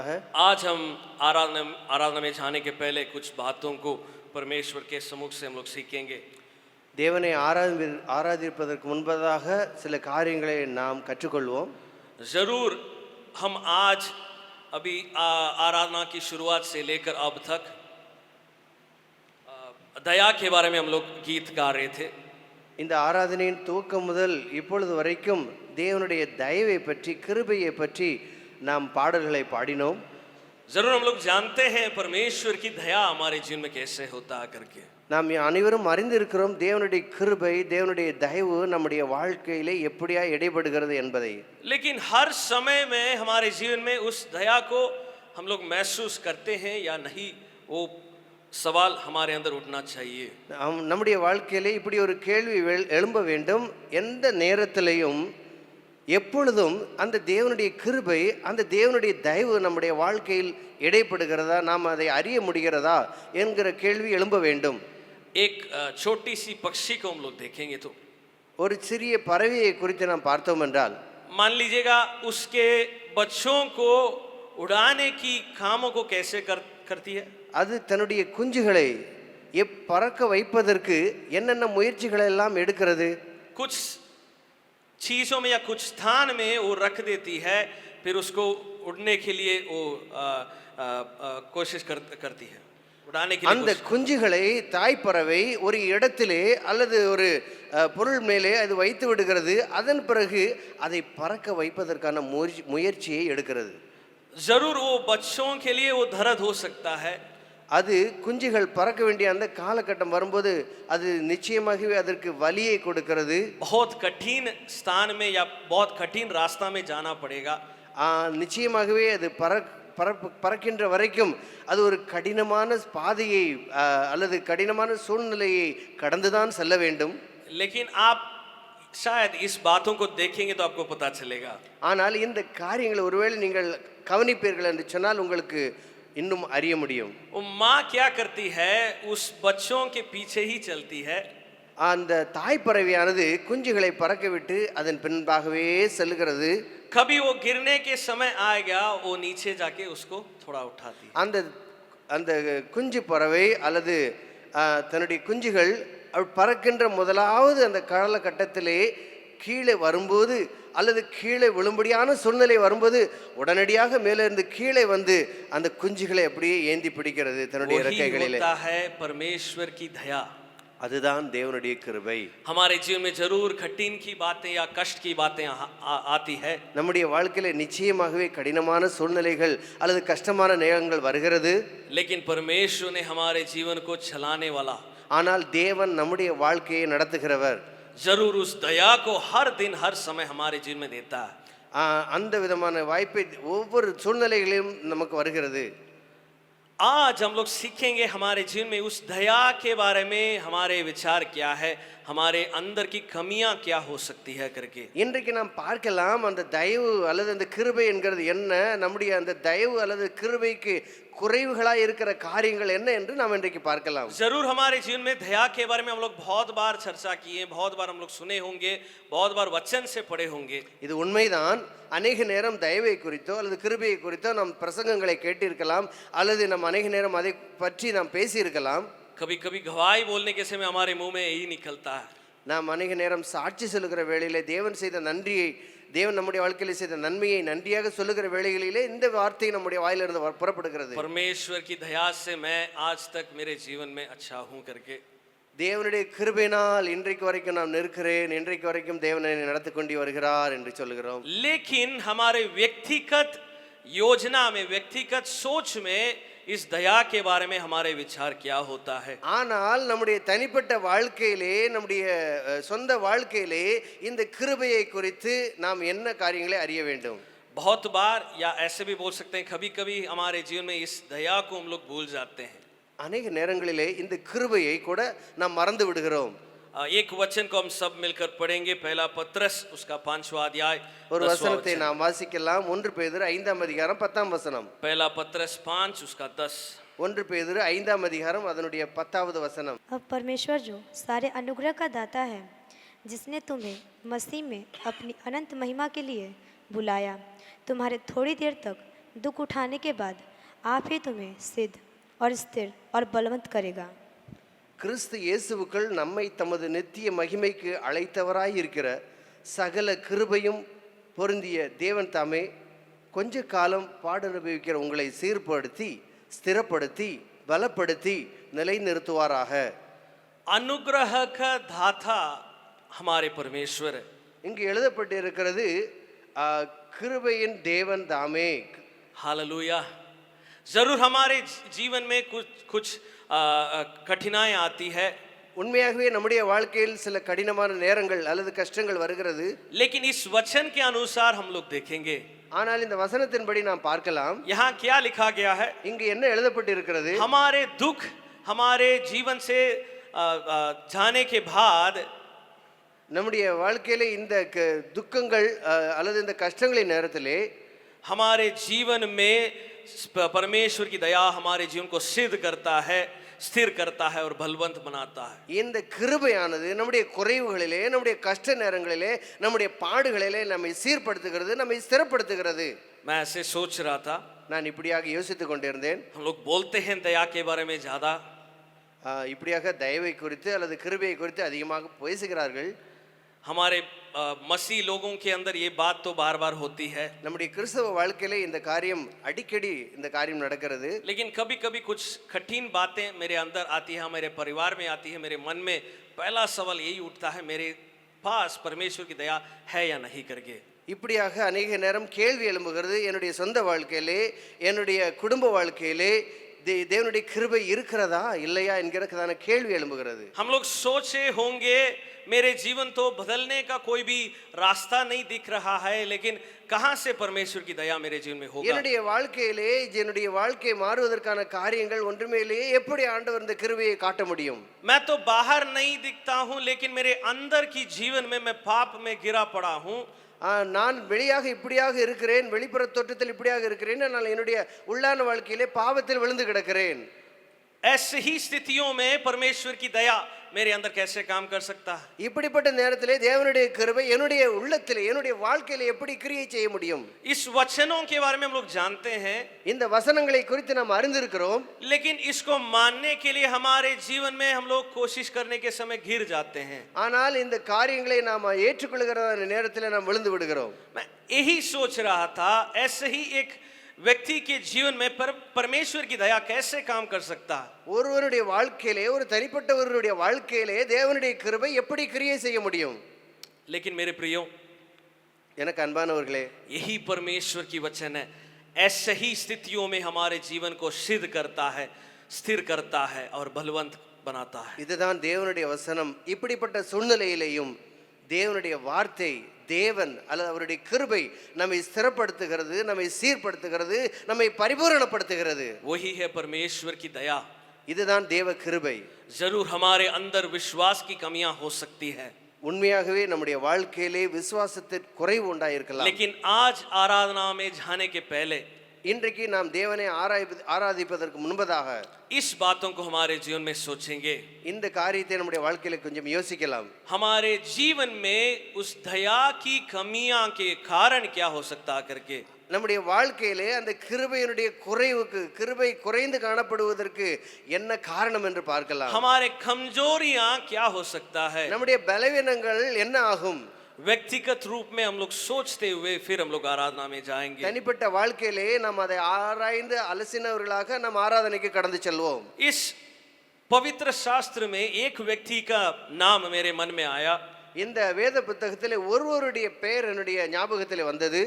மகிமைப்படுவதாக आज हम आराधना आराधना में जाने के पहले कुछ बातों को परमेश्वर के सम्मुख से हम लोग सीखेंगे தேவனை ஆராதி ஆராதிப்பதற்கு முன்பதாக சில காரியங்களை நாம் கற்றுக்கொள்வோம் ज़रूर हम आज अभी आ- आराधना की शुरुआत से लेकर अब तक आ, दया के बारे में हम लोग गीत गा रहे थे இந்த ஆராதனையின் துவக்கம் முதல் இப்பொழுது வரைக்கும் தேவனுடைய தயவை பற்றி கிருபையை பற்றி நாம் பாடல்களை பாடினோம் ज़रूर हम लोग जानते हैं परमेश्वर की दया हमारे जीवन में कैसे होता है करके நாம் அனைவரும் அறிந்திருக்கிறோம் தேவனுடைய கிருபை தேவனுடைய தயவு நம்முடைய வாழ்க்கையிலே எப்படியா இடைபடுகிறது என்பதை लेकिन हर समय में हमारे जीवन में उस दया को हम लोग महसूस करते हैं या नहीं वो सवाल हमारे अंदर उठना चाहिए நாம் நம்முடைய வாழ்க்கையிலே இப்படி ஒரு கேள்வி வெள்- எழும்ப வேண்டும் எந்த நேரத்திலையும் எப்பொழுதும் அந்த தேவனுடைய கிருபை அந்த தேவனுடைய தயவு நம்முடைய வாழ்க்கையில் இடைப்படுகிறதா நாம் அதை அறிய முடிகிறதா என்கிற கேள்வி எழும்ப வேண்டும் एक अ, छोटी सी पक्षी को हम लोग देखेंगे तो ஒரு சிறிய பறவையை குறித்து நாம் பார்த்தோம் என்றால் मान लीजिएगा उसके बच्चों को उड़ाने की कामों को कैसे कर करती है அது தன்னுடைய குஞ்சுகளை எப் பறக்க வைப்பதற்கு என்னென்ன முயற்சிகளை எல்லாம் எடுக்கிறது कुछ चीज़ों में या कुछ स्थान में वो रख देती है फिर उसको उड़ने के लिए वो अ, अ, अ, कोशिश कर, करती है उड़ाने के लिए அந்த कोशिश- குஞ்சுகளை தாய்ப்பறவை ஒரு இடத்திலே அல்லது ஒரு அஹ், பொருள் மேலே அது வைத்து விடுகிறது அதன் பிறகு அதை பறக்க வைப்பதற்கான முயற்சி முயற்சியை எடுக்கிறது जरूर वो बच्चों के लिए वो दर्द हो सकता है அது குஞ்சுகள் பறக்க வேண்டிய அந்த காலகட்டம் வரும்போது அது நிச்சயமாகவே அதற்கு வலியை கொடுக்கிறது बहुत कठिन स्थान में या बहुत कठिन रास्ता में जाना पड़ेगा ஆஹ், நிச்சயமாகவே அது பறக் பறப்பு பறக்கின்ற வரைக்கும் அது ஒரு கடினமான பாதையை ஆஹ், அல்லது கடினமான சூழ்நிலையை கடந்துதான் செல்ல வேண்டும் लेकिन आप शायद इस बातों को देखेंगे तो आपको पता चलेगा ஆனால் இந்த காரியங்களை ஒருவேளை நீங்கள் கவனிப்பீர்கள் என்று சொன்னால் உங்களுக்கு இன்னும் அறிய முடியும். உம்மா கியா கர்த்தி ஹை? உஸ் பச்சோம் கே பீச்சே ஹி சல்தி ஹை. அந்த தாய் பறவையானது குஞ்சுகளை பறக்கவிட்டு அதன் பின்பாகவே செல்கிறது. கபி ஓ கிர்னே கே சமய ஆயகா ஓ நீச்சே ஜாக்கே உஸ்கோ தோடா உட்டாதி. அந்த அந்த குஞ்சு பறவை அல்லது தன்னுடைய குஞ்சுகள் பறக்கின்ற முதலாவது அந்த கடல கட்டத்திலே கீழே வரும்போது அல்லது கீழே விழும்படியான சூழ்நிலை வரும்போது உடனடியாக மேலே இருந்து கீழே வந்து அந்த குஞ்சுகளை அப்படியே ஏந்தி பிடிக்கிறது தன்னுடைய वही இறக்கைகளிலே होता है परमेश्वर की दया அதுதான் தேவனுடைய கிருபை हमारे जीवन में जरूर कठिन की बातें या कष्ट की बातें आ, आ, आती है நம்முடைய வாழ்க்கையில நிச்சயமாகவே கடினமான சூழ்நிலைகள் அல்லது கஷ்டமான நேரங்கள் வருகிறது लेकिन परमेश्वर ने हमारे जीवन को चलाने वाला ஆனால் தேவன் நம்முடைய வாழ்க்கையை நடத்துகிறவர் जरूर उस दया को हर दिन हर समय हमारे जीवन में देता है ஆஹ், அந்த விதமான வாய்ப்பை ஒவ்வொரு சூழ்நிலைகளிலும் நமக்கு வருகிறது आज हम लोग सीखेंगे हमारे जीवन में उस दया के बारे में हमारे विचार क्या है हमारे अंदर की कमियां क्या हो सकती है करके இன்றைக்கு நாம் பார்க்கலாம் அந்த தயவு அல்லது அந்த கிருபை என்கிறது என்ன நம்முடைய அந்த தயவு அல்லது கிருபைக்கு குறைவுகளாய் இருக்கிற காரியங்கள் என்ன என்று நாம் இன்றைக்கு பார்க்கலாம் जरूर हमारे जीवन में दया के बारे में हम लोग बहुत बार चर्चा किए बहुत बार हम लोग सुने होंगे बहुत बार वचन से पढ़े होंगे இது உண்மைதான் அநேக நேரம் தயவை குறித்தோ அல்லது கிருபையை குறித்தோ நாம் பிரசங்கங்களை கேட்டிருக்கலாம் அல்லது நாம் அநேக நேரம் அதை பற்றி நாம் பேசியிருக்கலாம் कभी कभी गवाही बोलने के समय हमारे मुंह में यही निकलता है நாம் அநேக நேரம் சாட்சி சொல்லுகிற வேளையிலே தேவன் செய்த நன்றியை தேவன் நம்முடைய வாழ்க்கையில் செய்த நன்மையை நன்றியாக சொல்லுகிற வேளைகளிலே இந்த வார்த்தை நம்முடைய வாயிலிருந்து வ- புறப்படுகிறது परमेश्वर की दया से मैं आज तक मेरे जीवन में अच्छा हूं करके தேவனுடைய கிருபையினால் இன்றைக்கு வரைக்கும் நான் நிற்கிறேன் இன்றைக்கு வரைக்கும் தேவன் என்னை நடத்தி கொண்டு வருகிறார் என்று சொல்லுகிறோம் लेकिन हमारे व्यक्तिगत योजना में व्यक्तिगत सोच में इस दया के बारे में हमारे विचार क्या होता है ஆனால் நம்முடைய தனிப்பட்ட வாழ்க்கையிலே நம்முடைய அஹ், சொந்த வாழ்க்கையிலே இந்த கிருபையை குறித்து நாம் என்ன காரியங்களை அறிய வேண்டும் बहुत बार या ऐसे भी बोल सकते हैं कभी कभी हमारे जीवन में इस दया को हम लोग भूल जाते हैं அநேக நேரங்களிலே இந்த கிருபையை கூட நாம் மறந்து விடுகிறோம் अ, एक वचन को हम सब मिलकर पढ़ेंगे पहला पत्रस उसका पांचवा अध्याय ஒரு दसवां வசனத்தை वचन। நாம் வாசிக்கலாம் ஒன்று பேதுரு ஐந்தாம் அதிகாரம் பத்தாம் வசனம் पहला पत्रस पांच उसका दस ஒன்று பேதுரு ஐந்தாம் அதிகாரம் அதனுடைய பத்தாவது வசனம் अब परमेश्वर जो सारे अनुग्रह का दाता है जिसने तुम्हें मसीह में अपनी अनंत महिमा के लिए बुलाया तुम्हारे थोड़ी देर तक दुख उठाने के बाद आप ही तुम्हें सिद्ध और स्थिर और बलवंत करेगा கிறிஸ்து இயேசுவுக்குள் நம்மை தமது நித்திய மகிமைக்கு அழைத்தவராயிருக்கிற சகல கிருபையும் பொருந்திய தேவன் தாமே கொஞ்ச காலம் பாடனுபவிக்கிற உங்களை சீர்படுத்தி ஸ்திரப்படுத்தி பலப்படுத்தி நிலைநிறுத்துவாராக. அனுகிரக தாத்தா ஹமாரே பரமேஸ்வர். இங்கு எழுதப்பட்டிருக்கிறது கிருபையின் தேவன் தாமே. ஹாலலூயா जरूर हमारे जी- जीवन में कुछ कुछ आ, आ, कठिनाई आती है உண்மையாகவே நம்முடைய வாழ்க்கையில் சில கடினமான நேரங்கள் அல்லது கஷ்டங்கள் வருகிறது लेकिन इस वचन के अनुसार हम लोग देखेंगे ஆனால் இந்த வசனத்தின்படி நாம் பார்க்கலாம் यहाँ क्या लिखा गया है இங்கு என்ன எழுதப்பட்டிருக்கிறது हमारे दुख हमारे जीवन से आ, आ, जाने के बाद நம்முடைய வாழ்க்கையில இந்த க- துக்கங்கள் அஹ், அல்லது இந்த கஷ்டங்களின் நேரத்திலே हमारे जीवन में प- परमेश्वर की दया हमारे जीवन को सिद्ध करता है स्थिर करता है और बलवंत बनाता है இந்த கிருபையானது நம்முடைய குறைவுகளிலே நம்முடைய கஷ்ட நேரங்களிலே நம்முடைய பாடுகளிலே நம்மை சீர்படுத்துகிறது நம்மை ஸ்திரப்படுத்துகிறது मैं ऐसे सोच रहा था நான் இப்படியாக யோசித்துக் கொண்டிருந்தேன் हम लोग बोलते हैं दया के बारे में ज़्यादा அஹ், இப்படியாக தயவை குறித்து அல்லது கிருபையை குறித்து அதிகமாக பேசுகிறார்கள் हमारे आ, मसीह लोगों के अंदर ये बात तो बार बार होती है நம்முடைய கிறிஸ்தவ வாழ்க்கையிலே இந்த காரியம் அடிக்கடி இந்த காரியம் நடக்கிறது लेकिन कभी कभी कुछ कठिन बातें मेरे अंदर आती है मेरे परिवार में आती है मेरे मन में पहला सवाल यही उठता है मेरे पास परमेश्वर की दया है या नहीं करके இப்படியாக அநேக நேரம் கேள்வி எழும்புகிறது என்னுடைய சொந்த வாழ்க்கையிலே என்னுடைய குடும்ப வாழ்க்கையிலே தே- தேவனுடைய கிருபை இருக்கிறதா இல்லையா என்கிறதான கேள்வி எழும்புகிறது हम लोग सोचे होंगे मेरे जीवन तो बदलने का कोई भी रास्ता नहीं दिख रहा है लेकिन कहाँ से परमेश्वर की दया मेरे जीवन में होगा என்னுடைய வாழ்க்கையிலே என்னுடைய வாழ்க்கை மாறுவதற்கான காரியங்கள் ஒன்றுமேலேயே எப்படி ஆண்டவர் இந்த கிருபையை காட்ட முடியும் मैं तो बाहर नहीं दिखता हूँ लेकिन मेरे अंदर की जीवन में मैं पाप में गिरा पड़ा हूँ ஆ, நான் வெளியாக இப்படியாக இருக்கிறேன் வெளிப்புற தோற்றத்தில் இப்படியாக இருக்கிறேன் ஆனால் என்னுடைய உள்ளான வாழ்க்கையிலே பாவத்தில் விழுந்து கிடக்கிறேன் ऐसे ही स्थितियों में परमेश्वर की दया मेरे अंदर कैसे काम कर सकता है இப்படிப்பட்ட நேரத்திலே தேவனுடைய கிருபை என்னுடைய உள்ளத்திலே என்னுடைய வாழ்க்கையிலே எப்படி கிரியை செய்ய முடியும் इस वचनों के बारे में हम लोग जानते हैं இந்த வசனங்களை குறித்து நாம் அறிந்திருக்கிறோம் लेकिन इसको मानने के लिए हमारे जीवन में हम लोग कोशिश करने के समय गिर जाते हैं ஆனால் இந்த காரியங்களை நாம் ஏற்றுக்கொள்கிற நேரத்தில் நாம் விழுந்து விடுகிறோம் मैं यही सोच रहा था ऐसे ही एक व्यक्ति के जीवन में पर, परमेश्वर की दया कैसे काम कर सकता है ஒருவருடைய வாழ்க்கையிலே ஒரு தனிப்பட்டவருடைய வாழ்க்கையிலே தேவனுடைய கிருபை எப்படி கிரியை செய்ய முடியும் लेकिन मेरे प्रियो எனக்கு அன்பானவர்களே यही परमेश्वर की वचन है ऐसे ही स्थितियों में हमारे जीवन को सिद्ध करता है स्थिर करता है और बलवंत बनाता है இதுதான் தேவனுடைய வசனம் இப்படிப்பட்ட சூழ்நிலையிலேயும் தேவனுடைய வார்த்தை தேவன் அல்லது அவருடைய கிருபை நம்மை ஸ்திரப்படுத்துகிறது நம்மை சீர்படுத்துகிறது நம்மை பரிபூரணப்படுத்துகிறது वही है परमेश्वर की दया இதுதான் தேவ கிருபை जरूर हमारे अंदर विश्वास की कमियां हो सकती है உண்மையாகவே நம்முடைய வாழ்க்கையிலே விசுவாசத்தின் குறைவு உண்டாயிருக்கலாம் लेकिन आज आराधना में जाने के पहले இன்றைக்கு நாம் தேவனை ஆராய்ப்பு ஆராதிப்பதற்கு முன்பதாக इस बातों को हमारे जीवन में सोचेंगे இந்த காரியத்தை நம்முடைய வாழ்க்கையில கொஞ்சம் யோசிக்கலாம் हमारे जीवन में उस दया की कमियां के कारण क्या हो सकता है करके நம்முடைய வாழ்க்கையிலே அந்த கிருபையினுடைய குறைவுக்கு கிருபை குறைந்து காணப்படுவதற்கு என்ன காரணம் என்று பார்க்கலாம் हमारे कमजोरियां क्या हो सकता है நம்முடைய பலவீனங்கள் என்ன ஆகும் व्यक्तिगत रूप में हम लोग सोचते हुए फिर हम लोग आराधना में जाएंगे தனிப்பட்ட வாழ்க்கையிலே நாம் அதை ஆராய்ந்து அலசினவர்களாக நாம் ஆராதனைக்கு கடந்து செல்வோம் इस पवित्र शास्त्र में एक व्यक्ति का नाम मेरे मन में आया இந்த வேத புத்தகத்திலே ஒருவருடைய பெயர் என்னுடைய ஞாபகத்தில் வந்தது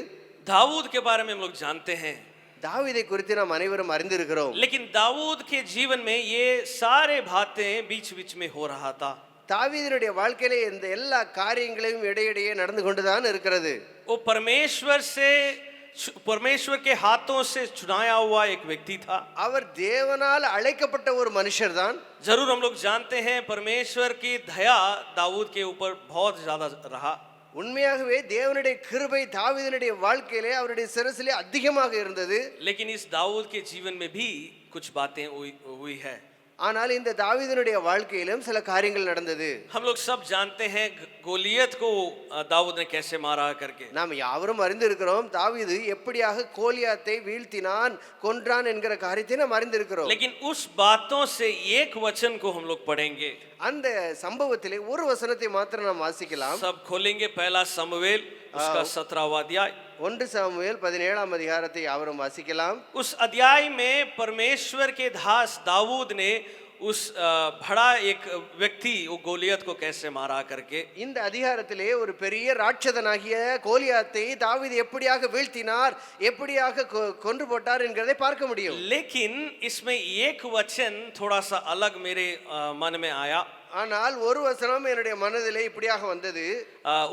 दाऊद के बारे में हम लोग जानते हैं தாவீதை குறித்து நாம் அனைவரும் அறிந்திருக்கிறோம் लेकिन दाऊद के जीवन में ये सारे बातें बीच बीच में हो रहा था தாவீதனுடைய வாழ்க்கையிலே இந்த எல்லா காரியங்களையும் இடையிடையே நடந்து கொண்டுதான் இருக்கிறது वो परमेश्वर से परमेश्वर के हाथों से चुनाया हुआ एक व्यक्ति था அவர் தேவனால் அழைக்கப்பட்ட ஒரு மனுஷர் தான் जरूर हम लोग जानते हैं परमेश्वर की दया दाऊद के ऊपर बहुत ज्यादा रहा உண்மையாகவே தேவனுடைய கிருபை தாவீதனுடைய வாழ்க்கையிலே அவருடைய சிரசிலே அதிகமாக இருந்தது लेकिन इस दाऊद के जीवन में भी कुछ बातें हुई हुई है ஆனால் இந்த தாவீதினுடைய வாழ்க்கையிலும் சில காரியங்கள் நடந்தது हम लोग सब जानते हैं ग- गोलियत को अ, दाऊद ने कैसे मारा करके நாம் யாவரும் அறிந்திருக்கிறோம் தாவீது எப்படியாக கோலியாத்தை வீழ்த்தினான் கொன்றான் என்கிற காரியத்தை நாம் அறிந்திருக்கிறோம் लेकिन उस बातों से एक वचन को हम लोग पढ़ेंगे அந்த சம்பவத்திலே ஒரு வசனத்தை மாத்திரம் நாம் வாசிக்கலாம் सब खोलेंगे पहला समवेल उसका सत्रहवा अध्याय ஒன்று சாமுவேல் பதினேழாம் அதிகாரத்தை யாவரும் வாசிக்கலாம் उस अध्याय में परमेश्वर के दास दाऊद ने உஸ் படா எக் வெக்தி கோலியத் கோ கேசே மாறா கருக்கு இந்த அதிகாரத்திலே ஒரு பெரிய ராட்சதனாகிய கோலியாத்தை தாவீது எப்படியாக வீழ்த்தினார் எப்படியாக கொன்று போட்டார் என்கிறதை பார்க்க முடியும். லேக்கின் இஸ்மே ஏக் வச்சன் தோடா சா அலக் மேரே மனமே ஆயா ஆனால் ஒரு வசனம் என்னுடைய மனதிலே இப்படியாக வந்தது.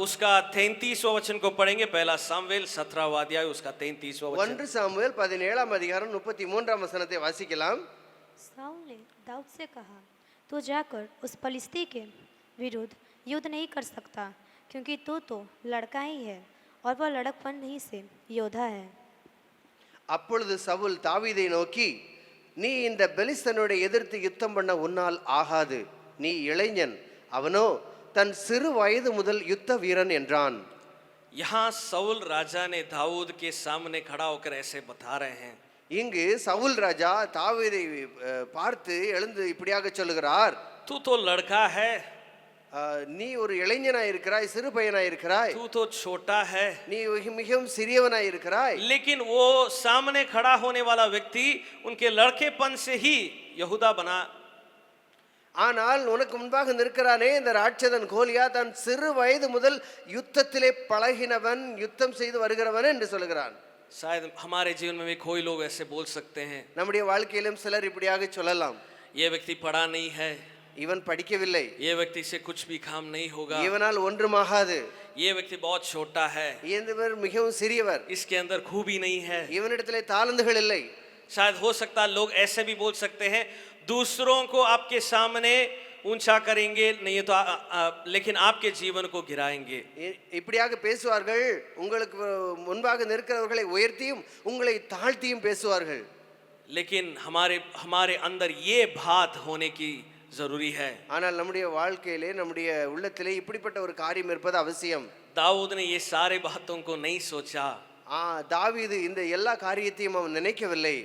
உஸ்கா தென்தீஸ்வ வச்சன் கோ படைங்க பேலா சாம்வேல் சத்ராவாதியா உஸ்கா தென்தீஸ்வ ஒன்று சாம்வேல் பதினேழாம் அதிகாரம் முப்பத்தி மூன்றாம் வசனத்தை வாசிக்கலாம். சாம்வேல் दाऊद से कहा तू जाकर उस फलिस्ती के विरुद्ध युद्ध नहीं कर सकता क्योंकि तू तो लड़का ही है और वह लड़कपन ही से योद्धा है அப்பொழுது சவுல் தாவீதை நோக்கி நீ இந்த பெலிஸ்தனோட எதிர்த்து யுத்தம் பண்ண உன்னால் ஆகாது நீ இளைஞன் அவனோ தன் சிறு வயது முதல் யுத்த வீரன் என்றான் यहाँ सऊल राजा ने दाऊद के सामने खड़ा होकर ऐसे बता रहे हैं இங்கு சவுல் ராஜா தாவீதை அஹ், பார்த்து எழுந்து இப்படியாக சொல்லுகிறார் तू तो लड़का है அஹ், நீ ஒரு இளைஞனாய் இருக்கிறாய் சிறு பையனாய் இருக்கிறாய் तू तो छोटा है நீ மிக- மிகவும் சிறியவனாய் இருக்கிறாய் लेकिन वो सामने खड़ा होने वाला व्यक्ति उनके लड़केपन से ही यहूदा बना ஆனால் உனக்கு முன்பாக நிற்கிறானே இந்த ராட்சதன் கோலியா தன் சிறு வயது முதல் யுத்தத்திலே பழகினவன் யுத்தம் செய்து வருகிறவன் என்று சொல்லுகிறான் शायद हमारे जीवन में भी कोई लोग ऐसे बोल सकते हैं நம்முடைய வாழ்க்கையிலும் சிலர் இப்படியாக சொல்லலாம் ये व्यक्ति पढ़ा नहीं है இவன் படிக்கவில்லை ये व्यक्ति से कुछ भी काम नहीं होगा இவனால் ஒன்றுமாகாது ये व्यक्ति बहुत छोटा है இவர் மிகவும் சிறியவர் इसके अंदर खूबी नहीं है இவனிடத்திலே தாளந்துகள் இல்லை शायद हो सकता है लोग ऐसे भी बोल सकते हैं दूसरों को आपके सामने ஊஞ்சா கரேங்கே நீ தோ லேக்கின் ஆப்கே ஜீவன் கிராயங்கே இப்படியாக பேசுவார்கள் உங்களுக்கு முன்பாக நிற்கிறவர்களை உயர்த்தியும் உங்களை தாழ்த்தியும் பேசுவார்கள். லேக்கின் ஹமாரே ஹமாரே அந்தர் ஏ பாத் ஹோனே கி ஜரூரி ஹை ஆனால் நம்முடைய வாழ்க்கையிலே நம்முடைய உள்ளத்திலே இப்படிப்பட்ட ஒரு காரியம் இருப்பது அவசியம். தாவூதுனே ஏ சாரே பாத்தோம் கோ நை சோச்சா ஆ தாவீது இந்த எல்லா காரியத்தையும் அவன் நினைக்கவில்லை.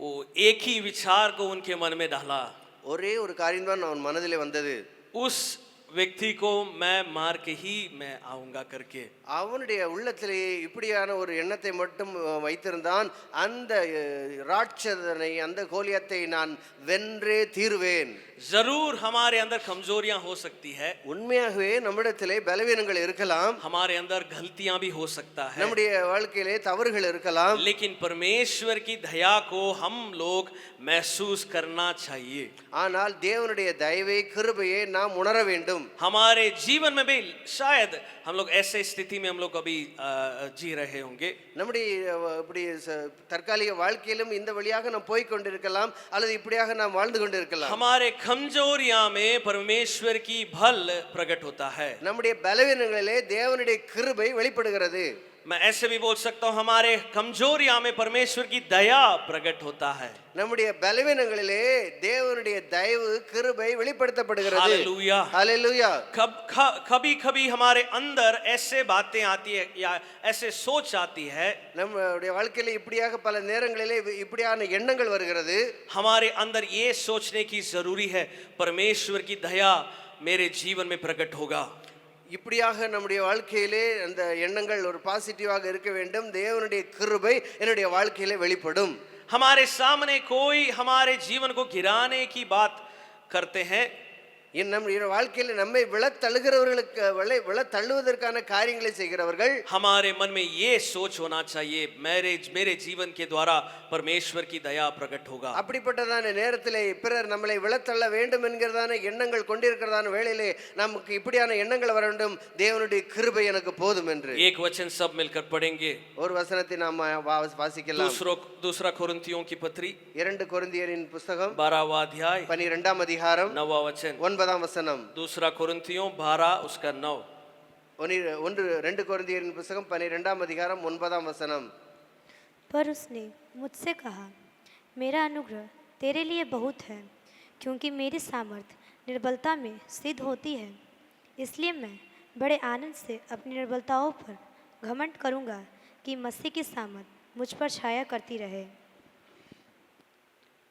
ஓ ஏகி விசார் கோ உன்கே மனமே டாலா ஒரே ஒரு காரியம்தான் அவன் மனதிலே வந்தது. உஸ் व्यक्ति को मैं मार के ही मैं आऊंगा करके அவனுடைய உள்ளத்திலே இப்படியான ஒரு எண்ணத்தை மட்டும் அஹ், வைத்திருந்தான் அந்த அஹ், ராட்சதனை அந்த கோலியத்தை நான் வென்றே தீருவேன் जरूर हमारे अंदर कमजोरियां हो सकती है உண்மையாகவே நம்மிடத்திலே பலவீனங்கள் இருக்கலாம் हमारे अंदर गलतियां भी हो सकता है நம்முடைய வாழ்க்கையிலே தவறுகள் இருக்கலாம் लेकिन परमेश्वर की दया को हम लोग महसूस करना चाहिए ஆனால் தேவனுடைய தயவை கிருபையை நாம் உணர வேண்டும் हमारे जीवन में भी शायद हम लोग ऐसे स्थिति में हम लोग अभी अ, जी रहे होंगे நம்முடைய அஹ், இப்படி ச- தற்காலிக வாழ்க்கையிலும் இந்த வழியாக நாம் போய் கொண்டிருக்கலாம் அல்லது இப்படியாக நாம் வாழ்ந்து கொண்டிருக்கலாம் हमारे कमजोरियां में परमेश्वर की भल प्रकट होता है நம்முடைய பலவீனங்களிலே தேவனுடைய கிருபை வெளிப்படுகிறது मैं ऐसे भी बोल सकता हूँ हमारे कमजोरियां में परमेश्वर की दया प्रकट होता है நம்முடைய பலவீனங்களிலே தேவனுடைய தயவு கிருபை வெளிப்படுத்தப்படுகிறது हालेलुया ஹalleluya कब ख- कभी कभी हमारे अंदर ऐसे बातें आती है या ऐसे सोच आती है நம்முடைய வாழ்க்கையில இப்படியாக பல நேரங்களிலே இ- இப்படியான எண்ணங்கள் வருகிறது हमारे अंदर ये सोचने की जरूरी है परमेश्वर की दया मेरे जीवन में प्रकट होगा இப்படியாக நம்முடைய வாழ்க்கையிலே அந்த எண்ணங்கள் ஒரு பாசிட்டிவாக இருக்க வேண்டும் தேவனுடைய கிருபை என்னுடைய வாழ்க்கையிலே வெளிப்படும் हमारे सामने कोई हमारे जीवन को गिराने की बात करते हैं இன் நம்முடைய வாழ்க்கையில நம்மை விழத்தள்ளுகிறவர்களுக்கு விளை விழத்தள்ளுவதற்கான காரியங்களை செய்கிறவர்கள் हमारे मन में ये सोच होना चाहिए मेरे मेरे जीवन के द्वारा परमेश्वर की दया प्रकट होगा அப்படிப்பட்டதான நேரத்திலே பிறர் நம்மளை விழத்தள்ள வேண்டும் என்கிறதான எண்ணங்கள் கொண்டிருக்கிறதான வேளையிலே நமக்கு இப்படியான எண்ணங்கள் வர வேண்டும் தேவனுடைய கிருபை எனக்கு போதும் என்று एक वचन सब मिलकर पढ़ेंगे ஒரு வசனத்தை நாம் வா- வாசிக்கலாம் दूसरों दूसरा कुरिन्थियों की पत्री இரண்டு கொரிந்தியரின் புஸ்தகம் बारहवा अध्याय பனிரெண்டாம் அதிகாரம் नवा वचन ஒன்பதாம் வசனம் दूसरा कुरिन्थियों बारह उसका नौ ஒனி- ஒன்று ரெண்டு கொரிந்தியரின் புஸ்தகம் பனிரெண்டாம் அதிகாரம் ஒன்பதாம் வசனம் पर उसने मुझसे कहा मेरा अनुग्रह तेरे लिए बहुत है क्योंकि मेरी सामर्थ्य निर्बलता में सिद्ध होती है इसलिए मैं बड़े आनंद से अपनी निर्बलताओं पर घमंड करूँगा कि मसीह की सामर्थ मुझ पर छाया करती रहे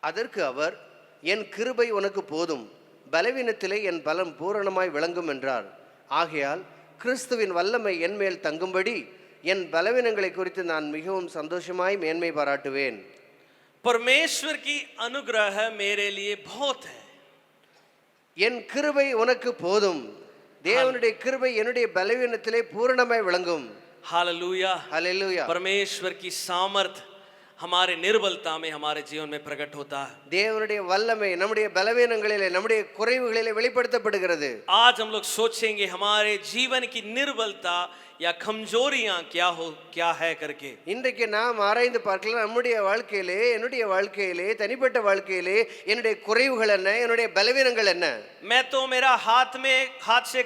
அதற்கு அவர் என் கிருபை உனக்கு போதும் பலவீனத்திலே என் பலம் பூரணமாய் விளங்கும் என்றார் ஆகையால் கிறிஸ்துவின் வல்லமை என் மேல் தங்கும்படி என் பலவீனங்களை குறித்து நான் மிகவும் சந்தோஷமாய் மேன்மை பாராட்டுவேன் परमेश्वर की अनुग्रह मेरे लिए बहुत है என் கிருபை உனக்கு போதும் தேவனுடைய கிருபை என்னுடைய பலவீனத்திலே பூரணமாய் விளங்கும் हालेलुया ஹalleluya परमेश्वर की सामर्थ ஹமாரே நிர்பல்தாமே ஹமாரே ஜீவன் மே பிரகட் ஹோதா தேவனுடைய வல்லமை நம்முடைய பலவீனங்களிலே நம்முடைய குறைவுகளிலே வெளிப்படுத்தப்படுகிறது. ஆஜ் ஹம் லோக் சோச்சेंगे ஹமாரே ஜீவன் கி நிர்பல்தா யா கம்ஜோரியா கியா ஹோ கியா ஹே கர்க்கே இன்றைக்கு நாம் ஆராய்ந்து பார்க்கல நம்முடைய வாழ்க்கையிலே என்னுடைய வாழ்க்கையிலே தனிப்பட்ட வாழ்க்கையிலே என்னுடைய குறைவுகள் என்ன என்னுடைய பலவீனங்கள் என்ன? மே தோ மேரா ஹாத் மே ஹாத் சே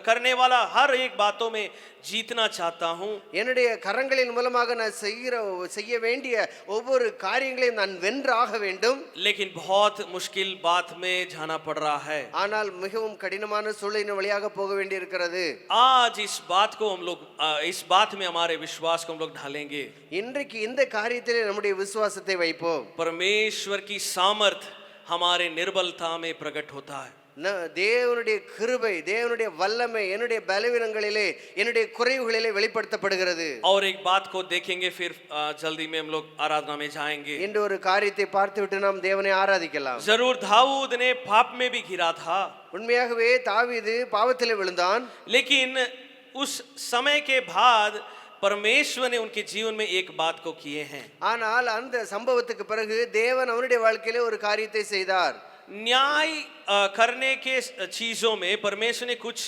करने वाला हर एक बातों में जीतना चाहता हूँ என்னுடைய கரங்களின் மூலமாக நான் செய்கிற செய்ய வேண்டிய ஒவ்வொரு காரியங்களையும் நான் வென்றாக வேண்டும் लेकिन बहुत मुश्किल बात में जाना पड़ रहा है ஆனால் மிகவும் கடினமான சூழ்நிலை வழியாக போக வேண்டியிருக்கிறது आज इस बात को हम लोग अ, इस बात में हमारे विश्वास को हम लोग ढालेंगे இன்றைக்கு இந்த காரியத்திலே நம்முடைய விசுவாசத்தை வைப்போம் परमेश्वर की सामर्थ हमारे निर्बलता में प्रकट होता है ந- தேவனுடைய கிருபை தேவனுடைய வல்லமை என்னுடைய பலவீனங்களிலே என்னுடைய குறைவுகளிலே வெளிப்படுத்தப்படுகிறது और एक बात को देखेंगे फिर अ, जल्दी में हम लोग आराधना में जाएंगे இன்று ஒரு காரியத்தை பார்த்துவிட்டு நாம் தேவனை ஆராதிக்கலாம் जरूर दाऊद ने पाप में भी घिरा था உண்மையாகவே தாவீது பாவத்திலே விழுந்தான் लेकिन उस समय के बाद परमेश्वर ने उनके जीवन में एक बात को किए हैं ஆனால் அந்த சம்பவத்துக்கு பிறகு தேவன் அவனுடைய வாழ்க்கையிலே ஒரு காரியத்தை செய்தார் न्याय अ, करने के चीजों में परमेश्वर ने कुछ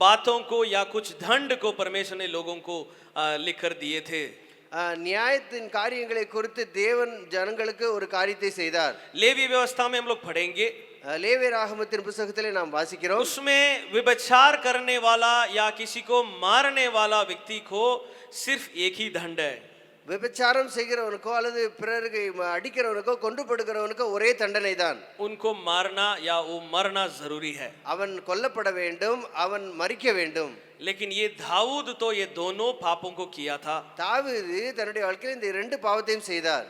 बातों को या कुछ दंड को परमेश्वर ने लोगों को अ, लिख कर दिए थे அஹ், நியாயத்தின் காரியங்களை குறித்து தேவன் ஜனங்களுக்கு ஒரு காரியத்தை செய்தார் लेवी व्यवस्था में हम लोग पढ़ेंगे அஹ், லேவியர் ஆகமத்தின் புஸ்தகத்திலே நாம் வாசிக்கிறோம் उसमें विभचार करने वाला या किसी को मारने वाला व्यक्ति को सिर्फ एक ही दंड है விபச்சாரம் செய்கிறவனுக்கோ அல்லது பிறருக்கு அடிக்கிறவனுக்கோ கொண்டு படுகிறவனுக்கோ ஒரே தண்டனை தான் उनको मारना या वो मरना जरूरी है அவன் கொல்லப்பட வேண்டும் அவன் மறிக்க வேண்டும் लेकिन ये दाऊद तो ये दोनों पापों को किया था தாவீது தன்னுடைய வாழ்க்கையில் இந்த இரண்டு பாவத்தையும் செய்தார்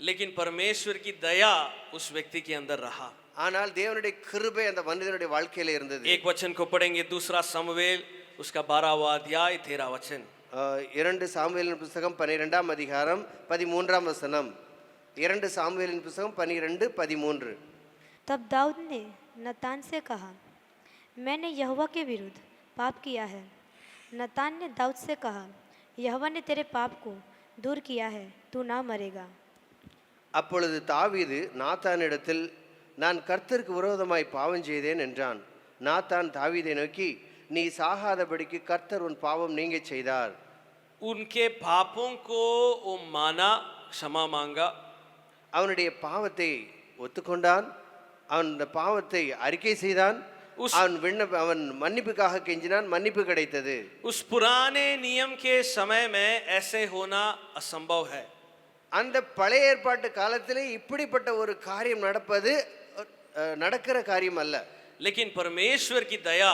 लेकिन परमेश्वर की दया उस व्यक्ति के अंदर रहा ஆனால் தேவனுடைய கிருபை அந்த மனிதனுடைய வாழ்க்கையில இருந்தது एक वचन को पढ़ेंगे दूसरा समवेल उसका बारहवा अध्याय तेरह वचन அஹ், இரண்டு சாமுவேலின் புஸ்தகம் பனிரெண்டாம் அதிகாரம் பதிமூன்றாம் வசனம் இரண்டு சாமுவேலின் புஸ்தகம் பனிரெண்டு பதிமூன்று तब दाऊद ने नतान से कहा मैंने यहोवा के विरुद्ध पाप किया है नतान ने दाऊद से कहा यहोवा ने तेरे पाप को दूर किया है तू ना मरेगा அப்பொழுது தாவீது நாத்தானிடத்தில் நான் கர்த்தருக்கு விரோதமாய் பாவம் செய்தேன் என்றான் நாத்தான் தாவீதை நோக்கி நீ சாகாதபடிக்கு கர்த்தர் உன் பாவம் நீங்க செய்தார் உன்கே பாப்போங்கோ ஓ மானா க்ஷமா மாங்கா அவனுடைய பாவத்தை ஒத்துக்கொண்டான் அவன் இந்த பாவத்தை அறிக்கை செய்தான் அவன் விண்ணப்ப அவன் மன்னிப்புக்காக கெஞ்சினான் மன்னிப்பு கிடைத்தது. உஸ் புரானே நியம் கே சமயமே ஏசே ஹோனா அசம்பவ் ஹே அந்த பழைய ஏற்பாட்டு காலத்தில் இப்படிப்பட்ட ஒரு காரியம் நடப்பது நடக்கிற காரியம் அல்ல. லேக்கின் பரமேஸ்வர் கி தயா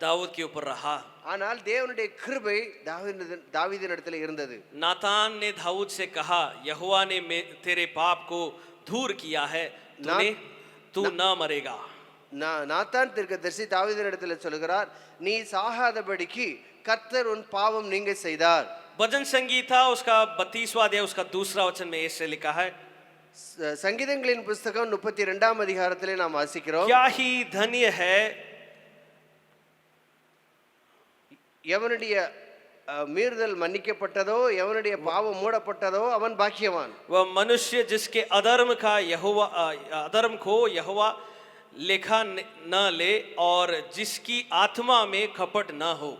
दाऊद के ऊपर रहा ஆனால் தேவனுடைய கிருபை தாவீதின் தாவீதினிடத்தில் இருந்தது नातान ने दाऊद से कहा यहोवा ने मे- तेरे पाप को दूर किया है तूने तू ना मरेगा நான் நாத்தான் தீர்க்கதரிசி தாவீதினிடத்தில் சொல்கிறார் நீ சாகாதபடிக்கு கர்த்தர் உன் பாவம் நீங்க செய்தார் भजन संगीता उसका बत्तीसवा अध्याय उसका दूसरा वचन में ऐसे लिखा है ச- சங்கீதங்களின் புஸ்தகம் முப்பத்தி ரெண்டாம் அதிகாரத்திலே நாம் வாசிக்கிறோம் क्या ही धन्य है எவனுடைய அஹ், மீறுதல் மன்னிக்கப்பட்டதோ எவனுடைய பாவம் மூடப்பட்டதோ அவன் பாக்கியவான் वह मनुष्य जिसके अधर्म का यहोवा अ, अधर्म को यहोवा लेखा न न ले और जिसकी आत्मा में कपट न हो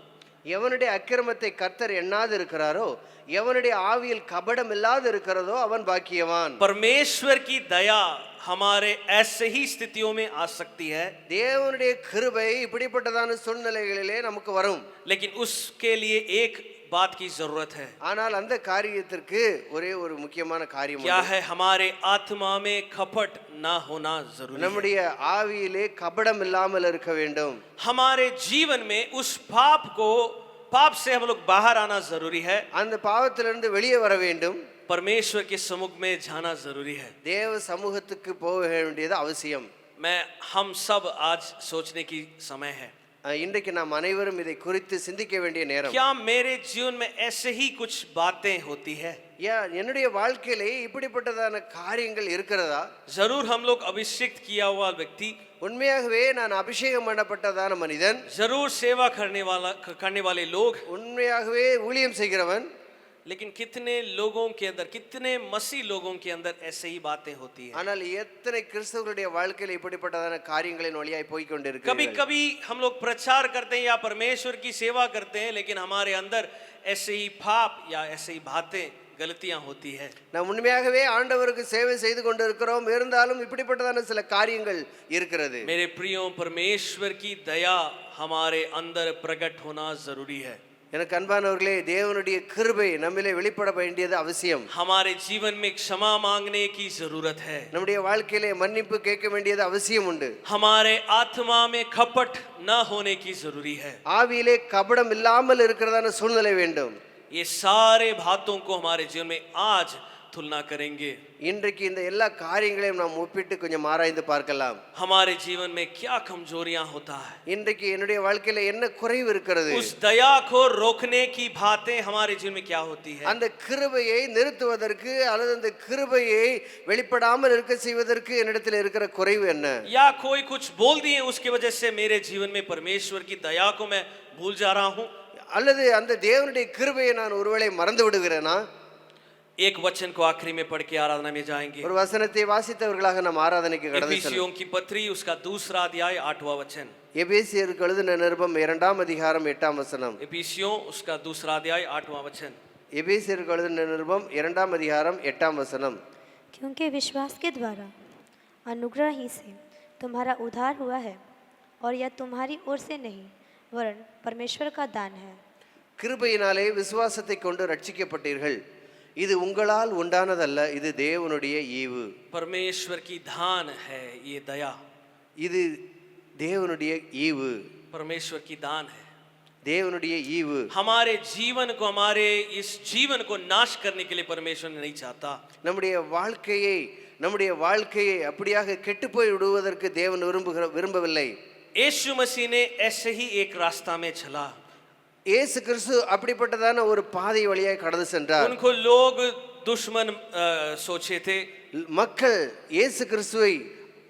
எவனுடைய அக்கிரமத்தை கர்த்தர் எண்ணாது இருக்கிறாரோ எவனுடைய ஆவியில் கபடம் இல்லாது இருக்கிறதோ அவன் பாக்கியவான் परमेश्वर की दया हमारे ऐसे ही स्थितियों में आ सकती है தேவனுடைய கிருபை இப்படிப்பட்டதான சூழ்நிலைகளிலே நமக்கு வரும் लेकिन उसके लिए एक बात की जरूरत है ஆனால் அந்த காரியத்திற்கு ஒரே ஒரு முக்கியமான காரியம் क्या உண்டு. है हमारे आत्मा में खपट ना होना जरूरी है நம்முடைய ஆவியிலே கபடம் இல்லாமல் இருக்க வேண்டும் हमारे जीवन में उस पाप को पाप से हम लोग बाहर आना जरूरी है அந்த பாவத்திலிருந்து வெளியே வர வேண்டும் परमेश्वर के समुख में जाना जरूरी है தேவ சமூகத்துக்கு போக வேண்டியது அவசியம் मैं हम सब आज सोचने की समय है அஹ், இன்றைக்கு நாம் அனைவரும் இதை குறித்து சிந்திக்க வேண்டிய நேரம் क्या मेरे जीवन में ऐसे ही कुछ बातें होती है ஏன் என்னுடைய வாழ்க்கையிலே இப்படிப்பட்டதான காரியங்கள் இருக்கிறதா जरूर हम लोग अभिषेक किया हुआ व्यक्ति உண்மையாகவே நான் அபிஷேகம் பண்ணப்பட்டதான மனிதன் जरूर सेवा करने वाला करने वाले लोग உண்மையாகவே ஊழியம் செய்கிறவன் लेकिन कितने लोगों के अंदर कितने मसीह लोगों के अंदर ऐसे ही बातें होती है ஆனால் எத்தனை கிறிஸ்தவர்களுடைய வாழ்க்கையில் இப்படிப்பட்டதான காரியங்களின் வழியாய் போய் कभी கொண்டிருக்கிறது कभी हम लोग प्रचार करते हैं या परमेश्वर की सेवा करते हैं लेकिन हमारे अंदर ऐसे ही पाप या ऐसे ही बातें गलतियां होती है நாம் உண்மையாகவே ஆண்டவருக்கு சேவை செய்து கொண்டிருக்கிறோம் இருந்தாலும் இப்படிப்பட்டதான சில காரியங்கள் இருக்கிறது मेरे प्रियो परमेश्वर की दया हमारे अंदर प्रकट होना जरूरी है எனக்கு அன்பானவர்களே தேவனுடைய கிருபை நம்மிலே வெளிப்பட வேண்டியது அவசியம் हमारे जीवन में क्षमा मांगने की जरूरत है நம்முடைய வாழ்க்கையிலே மன்னிப்பு கேட்க வேண்டியது அவசியம் உண்டு हमारे आत्मा में खपट न होने की जरूरी है ஆவியிலே கபடம் இல்லாமல் இருக்கிறதான சூழ்நிலை வேண்டும் ये सारे बातों को हमारे जीवन में आज तुलना करेंगे இன்றைக்கு இந்த எல்லா காரியங்களையும் நாம் ஒப்பிட்டு கொஞ்சம் ஆராய்ந்து பார்க்கலாம் हमारे जीवन में क्या कमजोरियां होता है இன்றைக்கு என்னுடைய வாழ்க்கையில என்ன குறைவு இருக்கிறது उस दया को रोकने की बातें हमारे जीवन में क्या होती है அந்த கிருபையை நிறுத்துவதற்கு அல்லது அந்த கிருபையை வெளிப்படாமல் இருக்க செய்வதற்கு என்னிடத்தில் இருக்கிற குறைவு என்ன या कोई कुछ बोल दिए उसकी वजह से मेरे जीवन में परमेश्वर की दया को मैं भूल जा रहा हूं அல்லது அந்த தேவனுடைய கிருபையை நான் ஒருவேளை மறந்து விடுகிறேனா एक वचन को आखिरी में पढ़ के आराधना में जाएंगे ஒரு வசனத்தை வாசித்தவர்களாக நாம் ஆராதனைக்கு கடந்து செல்வோம் एफिसियों की पत्री उसका दूसरा अध्याय आठवां वचन எபேசியருக்கு எழுதின நிருபம் இரண்டாம் அதிகாரம் எட்டாம் வசனம் एफिसियों उसका दूसरा अध्याय आठवां वचन எபேசியருக்கு எழுதின நிருபம் இரண்டாம் அதிகாரம் எட்டாம் வசனம் क्योंकि विश्वास के द्वारा अनुग्रह ही से तुम्हारा उद्धार हुआ है और यह तुम्हारी ओर से नहीं वरन परमेश्वर का दान है கிருபையினாலே விசுவாசத்தை கொண்டு ரட்சிக்கப்பட்டீர்கள் இது உங்களால் உண்டானதல்ல இது தேவனுடைய ஈவு परमेश्वर की धान है ये दया இது தேவனுடைய ஈவு परमेश्वर की दान है தேவனுடைய ஈவு हमारे जीवन को हमारे इस जीवन को नाश करने के लिए परमेश्वर नहीं चाहता நம்முடைய வாழ்க்கையை நம்முடைய வாழ்க்கையை அப்படியாக கெட்டுப்போய் விடுவதற்கு தேவன் விரும்புகிற விரும்பவில்லை यीशु मसीह ने ऐसे ही एक रास्ता में चला இயேசு கிறிஸ்து அப்படிப்பட்டதான ஒரு பாதை வழியாய் கடந்து சென்றார் उनको लोग दुश्मन अ, सोचे थे மக்கள் இயேசு கிறிஸ்துவை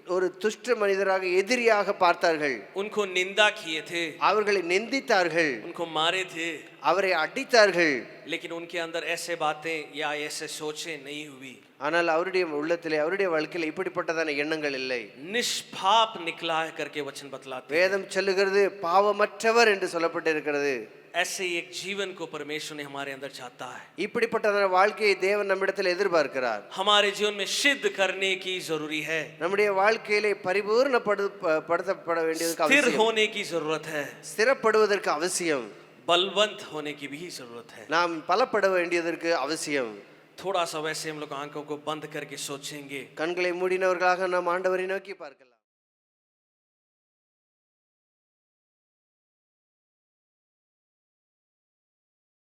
ஒரு துஷ்ட மனிதராக எதிரியாக பார்த்தார்கள் उनको निंदा किए थे அவர்களை நிந்தித்தார்கள் उनको मारे थे அவரை அடித்தார்கள் लेकिन उनके अंदर ऐसे बातें या ऐसे सोचे नहीं हुई ஆனால் அவருடைய உள்ளத்திலே அவருடைய வாழ்க்கையில் இப்படிப்பட்டதான எண்ணங்கள் இல்லை निष्पाप निकला है करके वचन बतलाते हैं। வேதம் சொல்லுகிறது பாவமற்றவர் என்று சொல்லப்பட்டிருக்கிறது ऐसे एक जीवन को परमेश्वर ने हमारे अंदर चाहता है இப்படிப்பட்டதான வாழ்க்கையை தேவன் நம்மிடத்தில் எதிர்பார்க்கிறார் हमारे जीवन में सिद्ध करने की जरूरी है நம்முடைய வாழ்க்கையிலே பரிபூர்ணப்படு ப- படுத்தப்பட வேண்டியதுக்கு स्थिर அவசியம் होने की जरूरत है ஸ்திரப்படுவதற்கு அவசியம் बलवंत होने की भी जरूरत है நாம் பலப்பட வேண்டியதற்கு அவசியம் थोड़ा सा वैसे हम लोग आंखों को बंद करके सोचेंगे கண்களை மூடினவர்களாக நாம் ஆண்டவரை நோக்கி பார்க்கலாம்